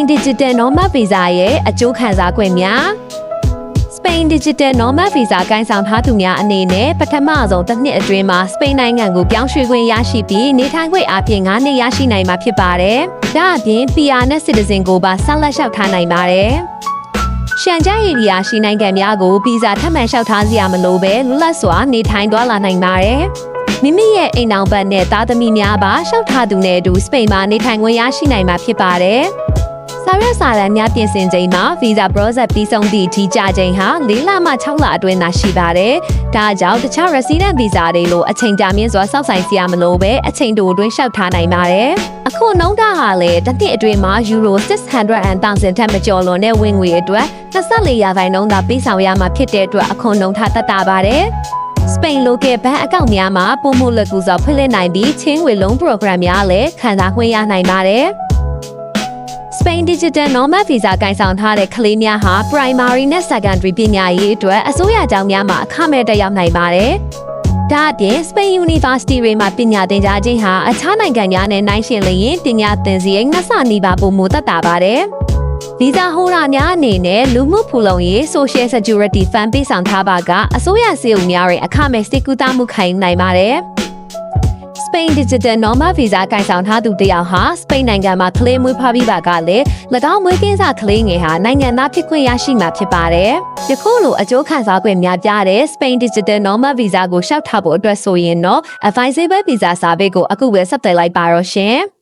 Spain Digital Nomad Visa ရဲ့အကျိုးခံစား권များ Spain Digital Nomad Visa ကိုင်ဆောင်ထားသူများအနေနဲ့ပထမဆုံးတစ်နှစ်အတွင်းမှာစပိန်နိုင်ငံကိုပြောင်းရွှေ့ခွင့်ရရှိပြီးနေထိုင်ခွင့်အပြင်9နှစ်ရရှိနိုင်မှာဖြစ်ပါတယ်။ဒါအပြင် PR နဲ့ Citizen ကိုပါဆက်လက်လျှောက်ထားနိုင်ပါတယ်။ရှန်ကျိုင်ဧရိယာရှိနိုင်ငံများကိုဗီဇာထပ်မံလျှောက်ထားစရာမလိုဘဲလွတ်လပ်စွာနေထိုင်သွားလာနိုင်ပါတယ်။မိမိရဲ့အိမ်အောင်ဘက်နဲ့သားသမီးများပါလျှောက်ထားသူနဲ့အတူစပိန်မှာနေထိုင်ခွင့်ရရှိနိုင်မှာဖြစ်ပါတယ်။ စာရွက်စာတမ်းများပြင်ဆင်ချိန်မှာ visa process ပြီးဆုံးသည့်အထိကြာချိန်ဟာ၄လမှ6လအတွင်းသာရှိပါတယ်။ဒါကြောင့်တခြား resident visa တွေလိုအချိန်ကြာမြင့်စွာစောင့်ဆိုင်စရာမလိုပဲအချိန်တိုအတွင်းလျှောက်ထားနိုင်ပါတယ်။အခုနှုံးတာဟာလည်းတစ်နှစ်အတွင်းမှာ euro 600,000ထက်မကျော်လွန်တဲ့ဝင်ငွေအတွက်24ရာခိုင်နှုန်းသာပေးဆောင်ရမှာဖြစ်တဲ့အတွက်အခွန်နှုံးထားတတ်တာပါတယ်။စပိန် local ဘဏ်အကောင့်များမှာပုံမှုလက်ကူစွာဖွင့်လှစ်နိုင်ပြီးချင်းငွေလုံး program များလည်းခံစားခွင့်ရနိုင်ပါတယ်။ Spain Digital Nomad Visa ကိုင်ဆောင်ထားတဲ့ကလေးများဟာ primary နဲ့ secondary ပညာရေးအတွက်အစိုးရကျောင်းများမှာအခမဲ့တက်ရောက်နိုင်ပါတယ်။ဒါအပြင် Spain University တွေမှာပညာသင်ကြားခြင်းဟာအခြားနိုင်ငံများနဲ့နှိုင်းယှဉ်လျင်ပညာသင်စရိတ်နှစ်ဆနီးပါးပိုမိုသက်သာပါတယ်။ Visa holder များအနေနဲ့လူမှုဖူလုံရေး Social Security Fund ပေးဆောင်ထားပါကအစိုးရစေအုပ်များရဲ့အခမဲ့စိတ်ကူးသားမှုခံယူနိုင်ပါတယ်။ Spain Digital Nomad Visa ကိုင်ဆောင်ထားသူတစ်ယောက်ဟာစပိန်နိုင်ငံမှာကလေးမွေးဖွားပြီးပါကလည်း၎င်းမွေးကင်းစကလေးငယ်ဟာနိုင်ငံသားဖြစ်ခွင့်ရရှိမှာဖြစ်ပါတယ်။ယခုလိုအကျိုးခံစား권များပြတဲ့ Spain Digital Nomad Visa ကိုရှောက်ထားဖို့အတွက်ဆိုရင်တော့ Advisable Visa စာပေကိုအခုပဲဆက်သွယ်လိုက်ပါတော့ရှင်။